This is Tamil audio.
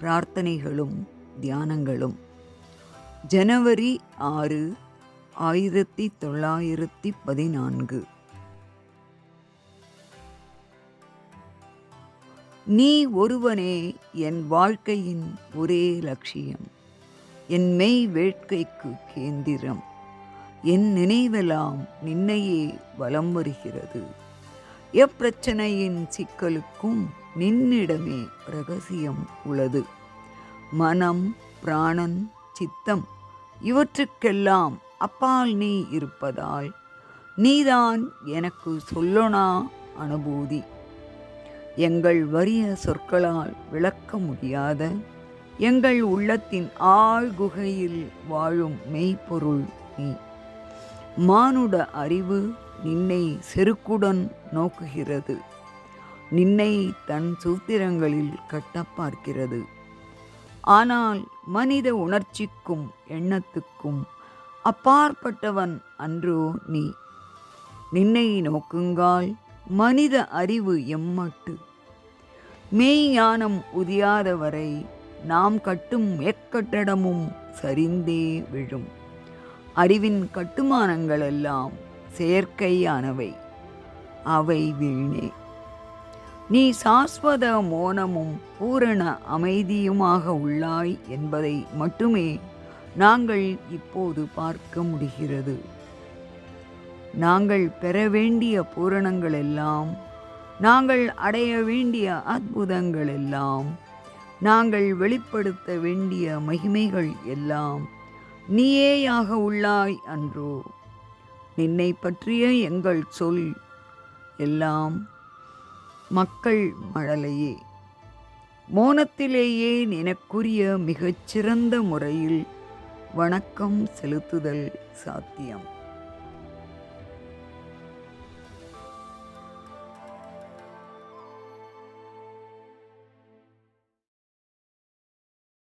பிரார்த்தனைகளும் தியானங்களும். ஜனவரி ஆறு ஆயிரத்தி தொள்ளாயிரத்தி பதினான்கு. நீ ஒருவனே என் வாழ்க்கையின் ஒரே லட்சியம். என் மெய் வேட்கைக்கு கேந்திரம். என் நினைவெல்லாம் நின்னையே வலம் வருகிறது. எப்பிரச்சனையின் சிக்கலுக்கும் நின்னிடமே ரகசியம் உள்ளது. மனம் பிராணன் சித்தம் இவற்றுக்கெல்லாம் அப்பால் நீ இருப்பதால் நீதான் எனக்கு சொல்லனா அனுபூதி எங்கள் வறிய சொற்களால் விளக்க முடியாத எங்கள் உள்ளத்தின் ஆழ்குகையில் வாழும் மெய்ப்பொருள் நீ. மானுட அறிவு நின்னை செருக்குடன் நோக்குகிறது. நின்னை தன் சூத்திரங்களில் கட்ட பார்க்கிறது ஆனால் மனித உணர்ச்சிக்கும் எண்ணத்துக்கும் அப்பாற்பட்டவன் அன்றோ நீ. நின்னை நோக்குங்கால் மனித அறிவு எம்மட்டு. மெய்ஞானம் உதியாத வரை நாம் கட்டும் எக்கட்டடமும் சரிந்தே விழும். அறிவின் கட்டுமானங்களெல்லாம் செயற்கையானவை. அவை வீணே. நீ சாஸ்வத மோனமும் பூரண அமைதியுமாக உள்ளாய் என்பதை மட்டுமே நாங்கள் இப்போது பார்க்க முடிகிறது. நாங்கள் பெற வேண்டிய பூரணங்கள் எல்லாம் நாங்கள் அடைய வேண்டிய அற்புதங்கள் எல்லாம் நாங்கள் வெளிப்படுத்த வேண்டிய மகிமைகள் எல்லாம் நீயேயாக உள்ளாய் அன்றோ. நின்னை பற்றிய எங்கள் சொல் எல்லாம் மக்கள் மழலையே. மோனத்திலேயே எனக்குரிய மிகச்சிறந்த முறையில் வணக்கம் செலுத்துதல் சாத்தியம்.